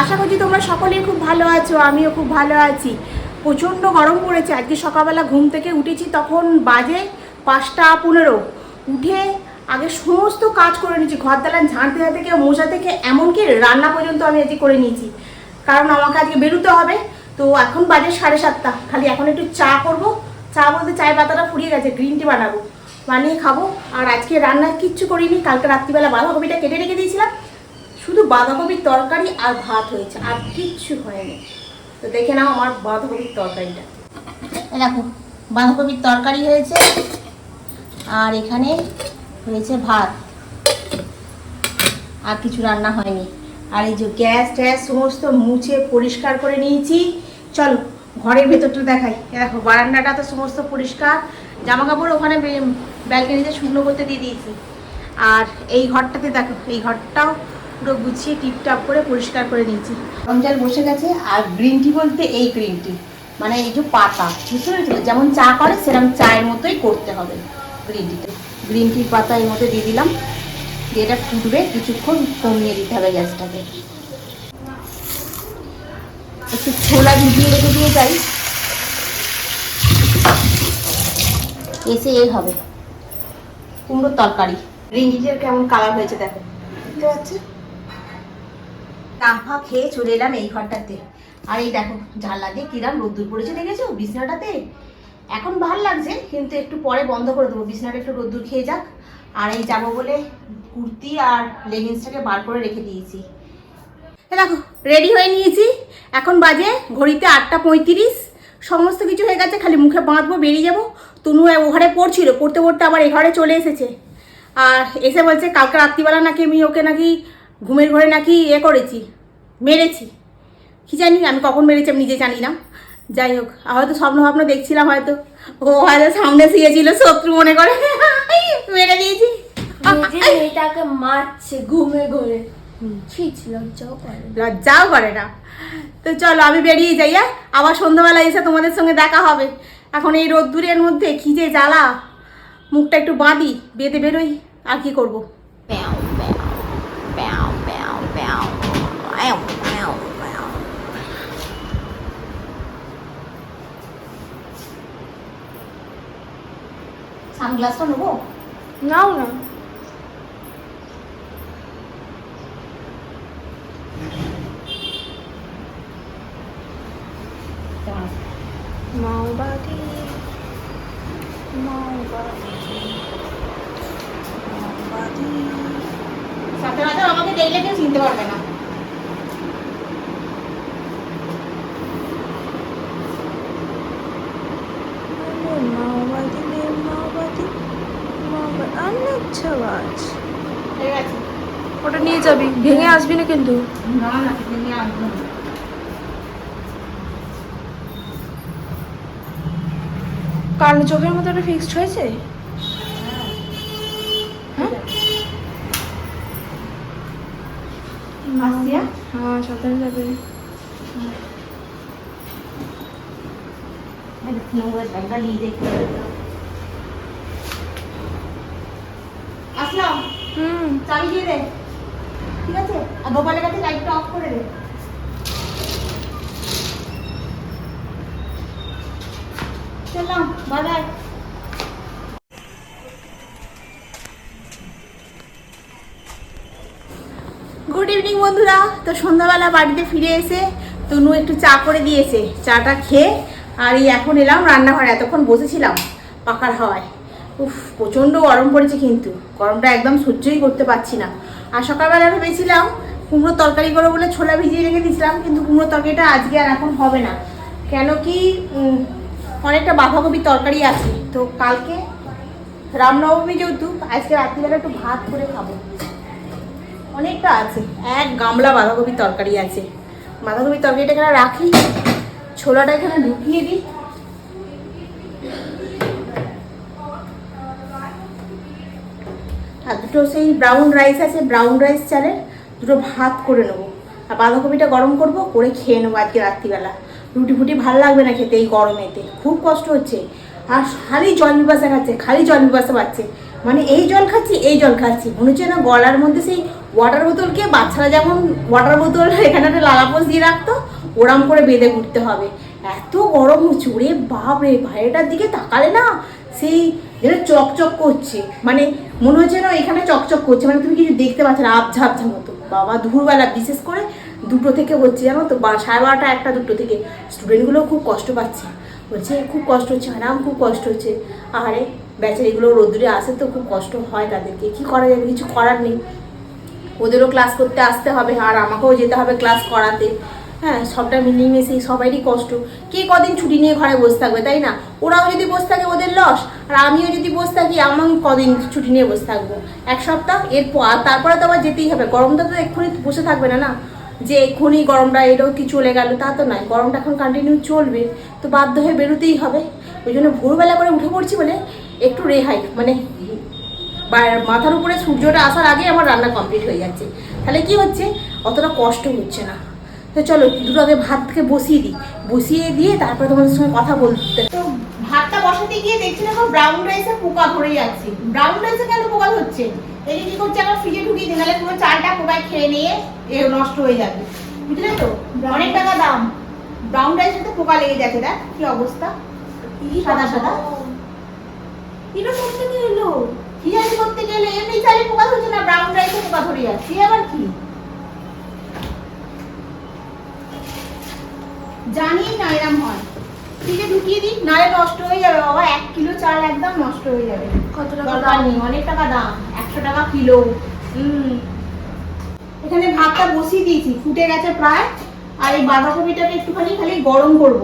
আশা করছি তোমরা সকলেই খুব ভালো আছো, আমিও খুব ভালো আছি। প্রচণ্ড গরম পড়েছে, আজকে সকালবেলা ঘুম থেকে উঠেছি, তখন বাজে পাঁচটা পনেরো। উঠে আগে সমস্ত কাজ করে নিয়েছি, ঘর দালান ঝাঁটতে ঝাঁটতে থেকে মশা থেকে, এমনকি রান্না পর্যন্ত আমি আজকে করে নিয়েছি। কারণ আমাকে আজকে বেরোতে হবে, তো এখন বাজে সাড়ে সাতটা। খালি এখন একটু চা করব, চা বলতে চায়ের পাতাটা ফুরিয়ে গেছে গ্রিন টি বানাবো, বানিয়ে খাব। আর আজকে রান্না কিচ্ছু করিনি, কালকে রাত্রিবেলা বাঁধাকপিটা কেটে রেখে দিয়েছিলাম শুধু বাঁধাকপির তরকারি আর ভাত হয়েছে, আর কিচ্ছু হয়নি। তো দেখে নাও আমার বাঁধাকপির তরকারিটা। দেখো, বাঁধাকপির তরকারি হয়েছে, আর এখানে হয়েছে ভাত। আর কিছু রান্না হয়নি। আর এই যে গ্যাস ট্যাস সমস্ত মুছে পরিষ্কার করে নিয়েছি। চলো, ঘরের ভেতরটা দেখাই। দেখো, বারান্দাটা তো সমস্ত পরিষ্কার। জামা কাপড় ওখানে ব্যালকনিতে শুকনো করতে দিয়ে দিয়েছি। আর এই ঘরটাতে দেখো, এই ঘরটাও পুরো গুছিয়ে টিপটাপ করে পরিষ্কার করে নিয়েছি। গরম জল বসে গেছে আর গ্রিন টি বলতে এই গ্রিন টি মানে এই যে পাতা বুঝতে পেরেছ যেমন চা করে সেরকম চায়ের মতোই করতে হবে গ্রিন টিতে গ্রিন টির পাতা এর মধ্যে দিয়ে দিলাম। দিয়ে এটা ফুটবে কিছুক্ষণ কমিয়ে দিতে হবে গ্যাসটাকে। একটু ছোলা ভিজিয়ে রেখে দিয়ে যাই। এসে এই হবে। কুমড়োর তরকারি। গ্রিন রিঞ্জিটের কেমন কালার হয়েছে দেখো? বুঝতে পারছ কাঁফা খেয়ে চলে এলাম এই ঘরটাতে। আর এই দেখো, জানলা দিয়ে কিরাম রোদ্দুর পড়েছে, দেখেছ? বিছনাটাতে? এখন ভালো লাগছে, কিন্তু একটু পরে বন্ধ করে দেবো। বিছনাটা একটু রোদ্দুর খেয়ে যাক। আর এই যাব বলে কুর্তি আর লেগিংসটাকে বার করে রেখে দিয়েছি। দেখো রেডি হয়ে নিয়েছি। এখন বাজে ঘড়িতে আটটা পঁয়ত্রিশ। সমস্ত কিছু হয়ে গেছে, খালি মুখে বাঁধবো, বেরিয়ে যাব। তনু ও ঘরে পড়ছিল, পড়তে পড়তে আবার এ ঘরে চলে এসেছে। আর এসে বলছে, কালকে রাত্রিবেলা নাকি আমি ওকে নাকি ঘুমের ঘরে নাকি এ করেছি মেরেছি। কি জানি আমি কখন মেরেছি আমি নিজে জানি না। যাই হোক হয়তো স্বপ্ন ভাবনা দেখছিলাম হয়তো। ও হয়তো সামনে শুয়েছিল শত্রু মনে করে। মেরে দিয়েছি। মেয়েটাকে মারছে ঘুমে ঘুরে। লজ্জাও করে না। লজ্জাও করে না। তো চলো আমি বেরিয়ে যাই হ্যাঁ? আবার সন্ধ্যাবেলা এসে তোমাদের সঙ্গে দেখা হবে। এখন এই রোদ্দুরের মধ্যে যে জ্বালা। মুখটা একটু বাঁধি বেঁধে বেরোই আর কি করব? সানগ্লাসটা নেব? নাও না। মাওবাদী মাওবাদী মাওবাদী সাথে সাথে আমাকে দেখলে কেউ চিনতে পারবে না। মাওবাদী রে মাওবাদী মাওবাদী আচ্ছা আছে। ওটা নিয়ে যাবি। ভেঙে আসবি না কিন্তু? না না ভেঙে আসব না। কান চোখের মতো ওটা ফিক্সড হয়েছে? হ্যাঁ। আসিয়া? হ্যাঁ সাবধানে যাবে নোংরা জায়গা নিয়ে দেখতে আসলাম হুম চাবি দিয়ে দে ঠিক আছে আর গোপালের কাছে লাইটটা অফ করে দে চললাম বাই বাই গুড ইভিনিং বন্ধুরা। তো সন্ধ্যাবেলা বাড়িতে ফিরে এসে তনু একটু চা করে দিয়েছে। চাটা খেয়ে আর এই এখন এলাম রান্নাঘরে, এতক্ষণ বসেছিলাম পাখার হাওয়ায়। উফ, প্রচণ্ড গরম পড়েছে কিন্তু। গরমটা একদম সহ্যই করতে পারছি না। আর সকালবেলা ভেবেছিলাম কুমড়ো তরকারি করব বলে ছোলা ভিজিয়ে রেখে দিয়েছিলাম, কিন্তু কুমড়ো তরকারিটা আজকে আর এখন হবে না। কেন কি অনেকটা বাঁধাকপির তরকারি আছে। তো কালকে রামনবমী যেহেতু, আজকে রাত্রিবেলা একটু ভাত করে খাব। অনেকটা আছে। এক গামলা বাঁধাকপির তরকারি আছে। বাঁধাকপির তরকারিটা এখানে রাখি। ছোলাটা এখানে ঢুকিয়ে দিই। আর দুটো সেই ব্রাউন রাইস আছে ব্রাউন রাইস চালের দুটো ভাত করে নেব। আর বাঁধাকপিটা গরম করব, করে খেয়ে নেব আজকে রাত্রিবেলা। রুটি ফুটি ভালো লাগবে না খেতে এই গরমেতে, খুব কষ্ট হচ্ছে। আর খালি জল পিপাসা খাচ্ছে, খালি জল পিপাসা পাচ্ছে। মানে এই জল খাচ্ছি, এই জল খাচ্ছি। মনে হচ্ছে না গলার মধ্যে সেই ওয়াটার বোতলকে বাচ্চারা যেমন ওয়াটার বোতল এখানে একটা লালাপোস দিয়ে রাখতো ওরাম করে বেঁধে উঠতে হবে। এত গরম হচ্ছে, ওরে বাপ রে ভাইটার দিকে তাকালে না সেই যেন চকচক করছে। মানে মনে হচ্ছে না এখানে চকচক করছে মানে তুমি কিছু দেখতে পাচ্ছ না আবঝা আবঝা মতো। বাবা, দুপুরবেলা বিশেষ করে দুটো থেকে হচ্ছে জানো তো সাড়ে বারোটা, একটা, দুটো থেকে। স্টুডেন্টগুলো খুব কষ্ট পাচ্ছে। বলছে, খুব কষ্ট হচ্ছে, ম্যাডাম খুব কষ্ট হচ্ছে। আরে, বেচারিগুলো রোদ্দুরে আসে তো খুব কষ্ট হয় তাদেরকে। কি করা যাবে? কিছু করার নেই। ওদেরও ক্লাস করতে আসতে হবে, আর আমাকেও যেতে হবে ক্লাস করাতে। হ্যাঁ সবটা মিলিয়ে সবারই কষ্ট। কে কদিন ছুটি নিয়ে ঘরে বসে থাকবে, তাই না? ওরাও যদি বসে থাকে ওদের লস, আর আমিও যদি বসে থাকি আমি কদিন ছুটি নিয়ে বসে থাকব? এক সপ্তাহ? এরপর তারপরে তো আবার যেতেই হবে। গরমটা তো এক্ষুনি বসে থাকবে না না? যে এক্ষুনি গরমটা, এটাও কি চলে গেল? তা তো নয়। গরমটা এখন কন্টিনিউ চলবে। তো বাধ্য হয়ে বেরোতেই হবে। ওই জন্য ভোরবেলা করে উঠে পড়ছি বলে একটু রেহাই মানে মাথার উপরে সূর্যটা আসার আগে আমার রান্না কমপ্লিট হয়ে যাচ্ছে। তাহলে কি হচ্ছে? অতটা কষ্ট হচ্ছে না। তো চলো দুটো আগে ভাতকে বসিয়ে দিই। বসিয়ে দিয়ে তারপরে তোমাদের সঙ্গে কথা বলতে। তো ভাতটা বসাতে গিয়ে দেখছি দেখো ব্রাউন রাইসে পোকা ধরে যাচ্ছে ব্রাউন রাইসে কেন পোকা ধরছে? এই কি করছে আমার ফ্রিজে ঢুকিয়ে দিই নাহলে পুরো চালটা পোকায় খেয়ে নিয়ে এ নষ্ট হয়ে যাবে। বুঝলে তো? অনেক টাকা দাম। ব্রাউন রাইসে তো পোকা লেগে যাচ্ছে দেখ কি অবস্থা। সাদা সাদা। এটা করতে এলো? কি জানি করতে গেলে এমনি চালে পোকা ধরছে না ব্রাউন রাইসে পোকা ধরে যাচ্ছে আবার কি? জানি না এরম হয়। ফ্রিজে ঢুকিয়ে দিই নালে নষ্ট হয়ে যাবে বাবা এক কিলো চাল একদম নষ্ট হয়ে যাবে। কত টাকা দাম? অনেক টাকা দাম একশো টাকা কিলো। হুম। এখানে ভাতটা বসিয়ে দিয়েছি ফুটে গেছে প্রায়। আর এই বাঁধাকপিটাকে একটুখানি খালি গরম করব।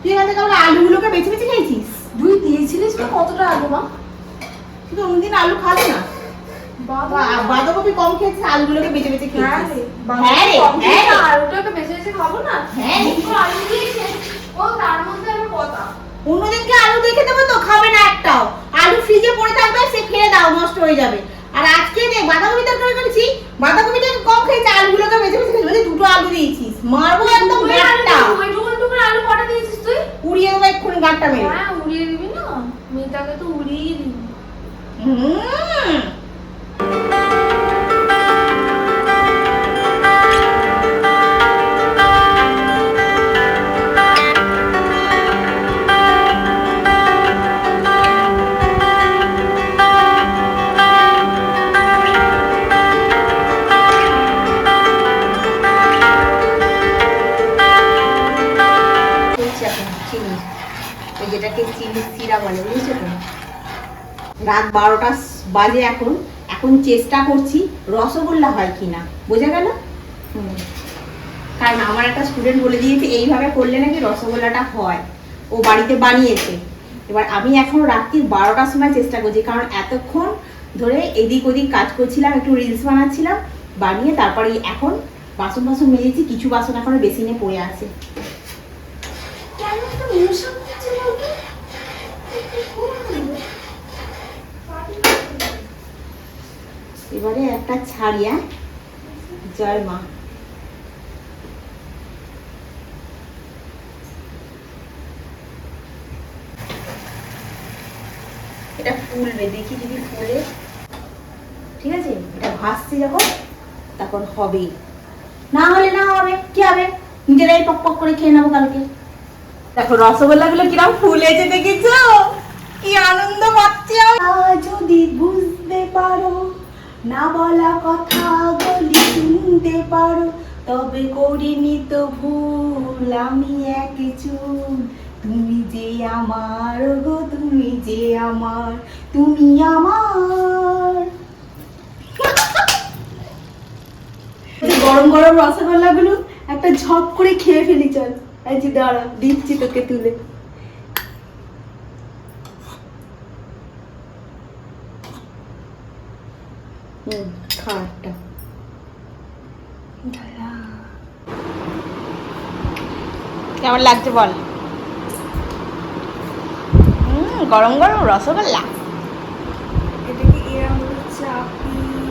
তুই এখান থেকে আমরা আলুগুলোকে বেছে বেছে খেয়েছিস? তুই দিয়েছিলিস তো কতটা আলু মা? তুই অন্যদিন আলু খাস না। বাঁধাকপি। কম খেয়েছিস আলুগুলোকে হ্যাঁ খেয়েছিস রে, হ্যাঁ রে, হ্যাঁ রে। আলুটাকে বেছে বেছে খাব না? হ্যাঁ আলু দিয়েছে ও তার মধ্যে আবার কথা। অন্যদিনকে আলু দেখে দেবো তো খাবে না একটাও। আলু ফ্রিজে পড়ে থাকবে সে ফেলে দাও নষ্ট হয়ে যাবে। আর আজকে দেখ বাঁধাকপি তরকারি করেছি বাঁধাকপিটাকে কম খেয়েছে আলুগুলোকে বেছে বেছে খেয়েছি দুটো আলু দিয়েছিস। মারবো একদম গাঁটটা আলু কটা দিয়েছিস তুই? উড়িয়ে দেবো এক্ষুনি গাঁটটা মেরে। হ্যাঁ উড়িয়ে দিবি না? মেয়েটাকে তো উড়িয়ে দিবি। হুম। চিনি সিরা বলে বুঝেছ তো? রাত বারোটা বাজে এখন। এখন চেষ্টা করছি রসগোল্লা হয় কিনা। বোঝা গেল। কারণ আমার একটা স্টুডেন্ট বলে দিয়েছে, এইভাবে করলে নাকি রসগোল্লাটা হয়। ও বাড়িতে বানিয়েছে। এবার আমি এখন রাত্রি বারোটার সময় চেষ্টা করছি, কারণ এতক্ষণ ধরে এদিক ওদিক কাজ করছিলাম, একটু রিলস বানাচ্ছিলাম, বানিয়ে তারপরে এখন বাসন বাসন মেজেছি, কিছু বাসন এখনও বেসিনে পড়ে আছে একটা মশা করছে বলতো এবারে একটা ছাড়িয়া, জয় মা। এটা ফুলবে, দেখি যদি ফুলে। ঠিক আছে? এটা ভাসছে যখন, তখন হবে। না হলে না হবে, কি হবে? নিজেরাই পক পক করে খেয়ে নেব কালকে। দেখো রসগোল্লা গুলো কিরম ফুলেছে দেখেছ? কি আনন্দ পাচ্ছি। যদি বুঝতে পারো না বলা কথা বলি শুনতে পারো, তবে করিনি তো ভুল, আমি এক চুল। তুমি যে আমার গো, তুমি যে আমার, তুমি আমার। গরম গরম রসগোল্লা গুলো একটা ঝপ করে খেয়ে ফেলি, চল। এই যে দাঁড়া, দিচ্ছি তোকে তুলে। হুম খাওয়ারটা কেমন লাগছে বল? হুম গরম গরম রসগোল্লা।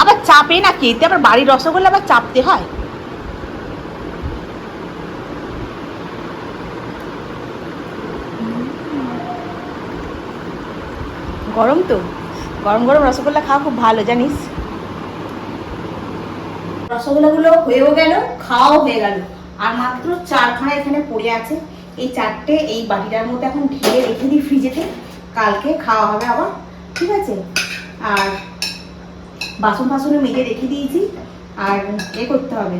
আবার চাপে না খেতে আবার বাড়ির রসগোল্লা আবার চাপতে হয়। গরম তো। গরম গরম রসগোল্লা খাওয়া খুব ভালো জানিস? রসগোল্লাগুলো হয়েও গেল, খাওয়াও হয়ে গেল। আর মাত্র চারখানা এখানে পড়ে আছে। এই চারটে এই বাটিটার মধ্যে এখন ঢেলে রেখে দিই ফ্রিজেতে। কালকে খাওয়া হবে আবার, ঠিক আছে? আর বাসন ফাসনে মেজে রেখে দিয়েছি। আর এ করতে হবে।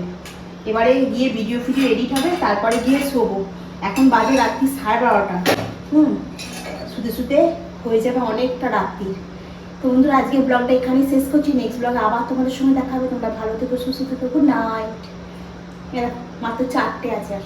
এবারে গিয়ে ভিডিও ফিডিও এডিট হবে, তারপরে গিয়ে শোবো। এখন বাজে রাত্রি সাড়ে বারোটা। হুম, শুতে শুতে হয়ে যাবে অনেকটা রাত্রি। তো বন্ধুরা আজকে ব্লগটা এখানেই শেষ করছি। নেক্সট ব্লগ আবার তোমাদের সঙ্গে দেখাবে তোমরা ভালো থেকো, সুস্থ থেকো নাইট মাত্র চারটে আছে আর।